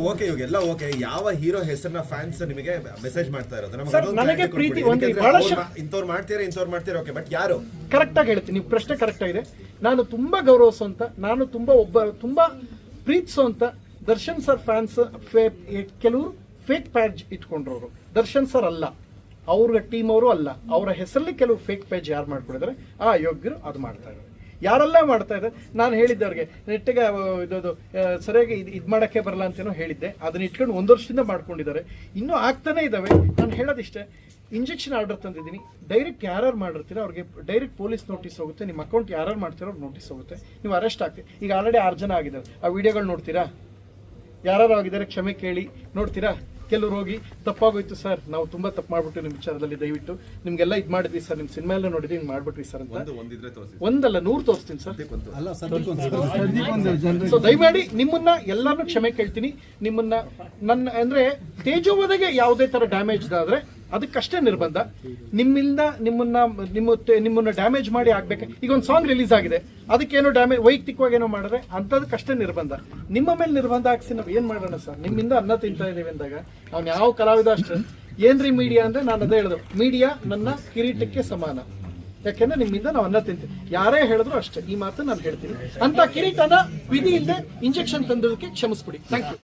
Okay ಇವಾಗ ಎಲ್ಲ okay ಯಾವ ಹೀರೋ ಹೆಸರನ್ನ ಫ್ಯಾನ್ಸ್ ನಿಮಗೆ ಮೆಸೇಜ್ ಮಾಡ್ತಾ ಇರೋದು? ನನಗೆ ಪ್ರೀತಿ. ಒಂದು ಬಹಳಷ್ಟು- ಇಂಥವ್ರು ಮಾಡ್ತೀರಾ ಇಂಥವ್ರು ಮಾಡ್ತೀರಾ? ಓಕೆ ಬಟ್ ಯಾರು? ಕರೆಕ್ಟಾಗಿ ಹೇಳ್ತೀನಿ. ನೀವು ಪ್ರಶ್ನೆ ಕರೆಕ್ಟ್ ಆಗಿದೆ. ನಾನು ತುಂಬಾ ಗೌರವಿಸುವಂತ ನಾನು ತುಂಬಾ ಒಬ್ಬ ತುಂಬಾ ಪ್ರೀತಿಸುವಂತ ದರ್ಶನ್ ಸರ್ ಫ್ಯಾನ್ಸ್ ಕೆಲವರು ಫೇಕ್ ಪ್ಯಾಜ್ ಇಟ್ಕೊಂಡ್ರವರು. ದರ್ಶನ್ ಸರ್ ಅಲ್ಲ. ಅವ್ರ ಟೀಮ್ ಅವರು ಅಲ್ಲ. ಅವರ ಹೆಸರಲ್ಲಿ ಕೆಲವು ಫೇಕ್ ಪೇಜ್ ಯಾರು ಮಾಡ್ಕೊಂಡಿದ್ದಾರೆ? ಆ ಯೋಗ್ಯರು ಅದು ಮಾಡ್ತಾ ಇದ್ದಾರೆ ಯಾರೆಲ್ಲ ಮಾಡ್ತಾ ಇದ್ದಾರೆ? ನಾನು ಹೇಳಿದ್ದೆ ಅವ್ರಿಗೆ ನೆಟ್ಟಿಗೆ ಇದು ಸರಿಯಾಗಿ ಇದು ಇದು ಮಾಡೋಕ್ಕೆ ಬರಲ್ಲ ಅಂತೇನೋ ಹೇಳಿದ್ದೆ. ಅದನ್ನ ಇಟ್ಕೊಂಡು ಒಂದು ವರ್ಷದಿಂದ ಮಾಡ್ಕೊಂಡಿದ್ದಾರೆ. ಇನ್ನೂ ಆಗ್ತಾನೆ ಇದ್ದಾವೆ ನಾನು ಹೇಳೋದಿಷ್ಟೇ, ಇಂಜೆಕ್ಷನ್ ಆರ್ಡರ್ ತಂದಿದ್ದೀನಿ. ಡೈರೆಕ್ಟ್ ಯಾರ್ಯಾರು ಮಾಡಿರ್ತೀರಾ ಅವ್ರಿಗೆ ಡೈರೆಕ್ಟ್ ಪೊಲೀಸ್ ನೋಟಿಸ್ ಹೋಗುತ್ತೆ. ನಿಮ್ಮ ಅಕೌಂಟ್ ಯಾರು ಮಾಡ್ತೀರೋ ಅವ್ರಿಗೆ ನೋಟಿಸ್ ಹೋಗುತ್ತೆ. ನೀವು ಅರೆಸ್ಟ್ ಆಗ್ತೀವಿ ಈಗ ಆಲ್ರೆಡಿ ಆರು ಜನ ಆಗಿದ್ದಾರೆ. ಆ ವಿಡಿಯೋಗಳು ನೋಡ್ತೀರಾ? ಯಾರು ಆಗಿದ್ದಾರೆ, ಕ್ಷಮೆ ಕೇಳಿ ನೋಡ್ತೀರಾ? ಕೆಲವ್ರು ಹೋಗಿ ತಪ್ಪಾಗೋಯ್ತು ಸರ್ ನಾವು ತುಂಬಾ ತಪ್ಪು ಮಾಡ್ಬಿಟ್ಟು ನಿಮ್ಮ ವಿಚಾರದಲ್ಲಿ ದಯವಿಟ್ಟು ನಿಮ್ಗೆಲ್ಲ ಇದು ಮಾಡಿದ್ವಿ ಸರ್ ನಿಮ್ಮ ಸಿನಿಮಾ ಎಲ್ಲ ನೋಡಿದ್ವಿ ಹಿಂಗೆ ಮಾಡ್ಬಿಟ್ರಿ ಸರ್ ಅಂತ. ಒಂದಲ್ಲ ನೂರು ತೋರಿಸ್ತೀನಿ ಸರ್. ಸೊ ದಯಮಾಡಿ ನಿಮ್ಮನ್ನ ಎಲ್ಲಾನು ಕ್ಷಮೆ ಕೇಳ್ತೀನಿ. ನಿಮ್ಮನ್ನ ನನ್ನ ಅಂದ್ರೆ ತೇಜೋವದಗೆ ಯಾವುದೇ ತರ ಡ್ಯಾಮೇಜ್ ಆದ್ರೆ ಅದಕ್ಕಷ್ಟೇ ನಿರ್ಬಂಧ. ನಿಮ್ಮಿಂದ ನಿಮ್ಮನ್ನ, ನಿಮ್ಮ ನಿಮ್ಮನ್ನ ಡ್ಯಾಮೇಜ್ ಮಾಡಿ ಆಗ್ಬೇಕು. ಈಗ ಒಂದು ಸಾಂಗ್ ರಿಲೀಸ್ ಆಗಿದೆ. ಅದಕ್ಕೇನು ಡ್ಯಾಮೇಜ್ ವೈಯಕ್ತಿಕವಾಗಿ ಏನೋ ಮಾಡಿದ್ರೆ ಅಂಥದಕ್ಕಷ್ಟೇ ನಿರ್ಬಂಧ. ನಿಮ್ಮ ಮೇಲೆ ನಿರ್ಬಂಧ ಹಾಕ್ಸಿ ನಾವು ಏನು ಮಾಡೋಣ ಸರ್? ನಿಮ್ಮಿಂದ ಅನ್ನ ತಿಂತಾ ಇದ್ದೀವಿ ಅಂದಾಗ ಅವ್ನು ಯಾವ ಕಲಾವಿದ ಅಷ್ಟೇ ಏನ್ರಿ ಮೀಡಿಯಾ ಅಂದ್ರೆ ನಾನು ಅದೇ ಹೇಳಿದ್ರು ಮೀಡಿಯಾ ನನ್ನ ಕಿರೀಟಕ್ಕೆ ಸಮಾನ. ಯಾಕೆಂದ್ರೆ ನಿಮ್ಮಿಂದ ನಾವು ಅನ್ನ ತಿಂತೀವಿ. ಯಾರೇ ಹೇಳಿದ್ರು ಅಷ್ಟೇ. ಈ ಮಾತು ನಾನು ಹೇಳ್ತೀನಿ. ಅಂತ ಕಿರೀಟನ ವಿಧಿ ಇಲ್ಲದೆ ಇಂಜೆಕ್ಷನ್ ತಂದಿದ್ದಕ್ಕೆ ಕ್ಷಮಿಸ್ಬಿಡಿ. Thank you